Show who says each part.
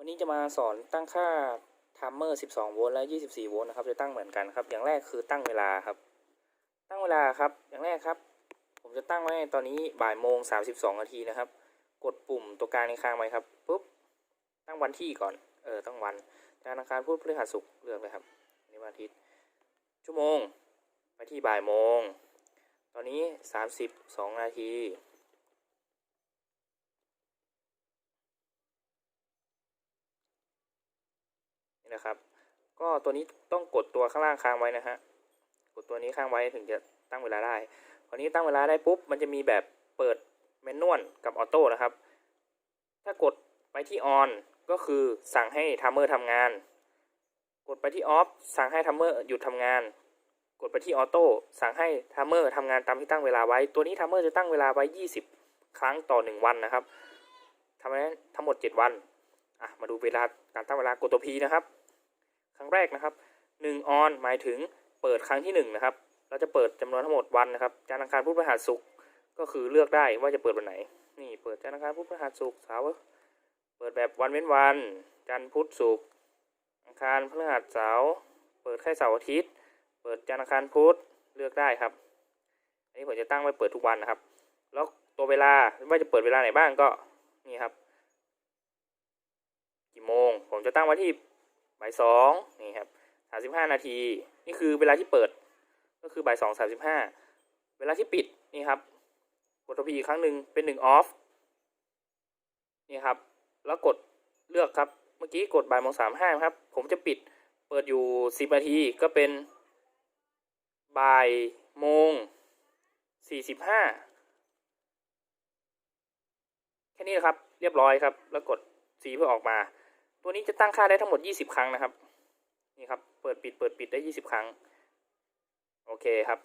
Speaker 1: วันนี้จะมาสอนตั้งค่าไทม์เมอร์ 12 โวลต์และ 24 โวลต์นะครับ จะตั้งเหมือนกันครับ อย่างแรกคือตั้งเวลาครับ ตั้งเวลาครับ อย่างแรกครับ ผมจะตั้งไว้ตอนนี้บ่ายโมง 32 นาทีนะครับ กดปุ่มตัวกลางในค้างไว้ครับปุ๊บ ตั้งวันที่ก่อน เออ ตั้งวันธนาคารพูดพฤหัสศุกร์เลือกเลยครับนี้วันอาทิตย์ ชั่วโมง ไปที่บ่ายโมง ตอนนี้ 32 นาที นะครับ ก็ตัวนี้ต้องกดตัวข้างล่างค้างไว้นะฮะกดตัวนี้ค้างไว้ถึงจะตั้งเวลาได้พอนี้ตั้งเวลาได้ปุ๊บมันจะมีแบบเปิดแมนนวลกับออโต้นะครับ ถ้ากดไปที่ออนก็คือสั่งให้ทัมเมอร์ทำงาน กดไปที่ออฟสั่งให้ทัมเมอร์หยุดทำงาน กดไปที่ออโต้สั่งให้ทัมเมอร์ทำงานตามที่ตั้งเวลาไว้ ตัวนี้ทัมเมอร์จะตั้งเวลาไว้ 20 ครั้งต่อ 1 วันนะครับทำนั้นทั้งหมด 7 วันอะมาดูเวลาการตั้งเวลากดตัว P นะครับ ครั้งแรกนะครับ1 on หมายถึงเปิดครั้งที่1นะครับ เราจะเปิดจำนวนทั้งหมดวันนะครับจันทร์อังคารพุธพฤหัสศุกร์ก็คือเลือกได้ว่าจะเปิดวันไหน นี่เปิดจันทร์อังคารพุธพฤหัสศุกร์เสาร์เปิดแบบวันเว้นวัน จันทร์พุธศุกร์อังคารพฤหัสเสาร์เปิดแค่เสาร์อาทิตย์ เปิดจันทร์อังคารพุธเลือกได้ครับ อันนี้ผมจะตั้งไว้เปิดทุกวันนะครับ แล้วตัวเวลาว่าจะเปิดเวลาไหนบ้างก็นี่ครับ กี่โมง ผมจะตั้งไว้ที่ บ่ายสองนี่ครับสามสิบห้านาที นี่คือเวลาที่เปิด ก็คือบ่ายสองสามสิบห้าเวลาที่ปิดนี่ครับกดตัวพีอีกครั้งหนึ่งเป็นหนึ่งออฟนี่ครับ แล้วกดเลือกครับ เมื่อกี้กดบ่ายโมงสามห้าครับ ผมจะปิดเปิดอยู่สิบนาทีก็เป็นบ่ายโมงสี่สิบห้าแค่นี้นะครับ เรียบร้อยครับ แล้วกดสีเพื่อออกมา ตัวนี้จะตั้งค่าได้ทั้งหมด 20 ครั้งนะครับ นี่ครับ เปิดปิด เปิดปิดได้ 20 ครั้ง โอเคครับ